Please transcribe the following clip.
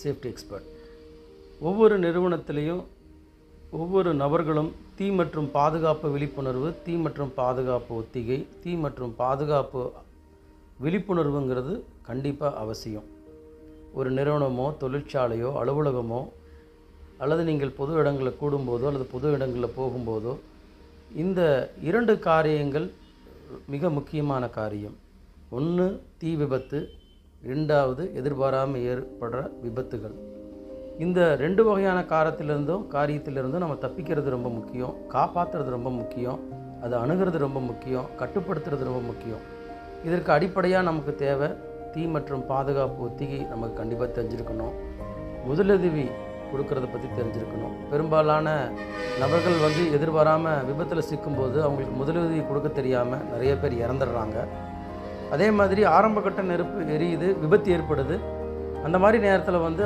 Safety expert. ஒவ்வொரு நிறுவனத்திலையும் ஒவ்வொரு நபர்களும் தீ மற்றும் பாதுகாப்பு விழிப்புணர்வு தீ மற்றும் பாதுகாப்பு ஒத்திகை தீ மற்றும் பாதுகாப்பு விழிப்புணர்வுங்கிறது கண்டிப்பாக அவசியம். ஒரு நிறுவனமோ தொழிற்சாலையோ அலுவலகமோ அல்லது நீங்கள் பொது இடங்களில் கூடும்போதோ அல்லது பொது இடங்களில் போகும்போதோ இந்த இரண்டு காரியங்கள் மிக முக்கியமான காரியம். ஒன்று தீ விபத்து ரெண்டாவது எதிர்பாராமல் ஏற்படுற விபத்துகள். இந்த ரெண்டு வகையான காரத்திலிருந்தும் காரியத்திலிருந்தும் நம்ம தப்பிக்கிறது ரொம்ப முக்கியம். காப்பாற்றுறது ரொம்ப முக்கியம். அதை அணுகிறது ரொம்ப முக்கியம். கட்டுப்படுத்துறது ரொம்ப முக்கியம். இதற்கு அடிப்படையாக நமக்கு தேவை தீ மற்றும் பாதுகாப்பு ஒத்திகை நமக்கு கண்டிப்பாக தெரிஞ்சிருக்கணும். முதலுதவி கொடுக்கறத பற்றி தெரிஞ்சிருக்கணும். பெரும்பாலான நபர்கள் வந்து எதிர்பாராமல் விபத்தில் சிக்கும்போது அவங்களுக்கு முதலுதவி கொடுக்க தெரியாமல் நிறைய பேர் இறந்துடுறாங்க. அதே மாதிரி ஆரம்ப கட்ட நெருப்பு எரியுது விபத்து ஏற்படுது. அந்த மாதிரி நேரத்தில் வந்து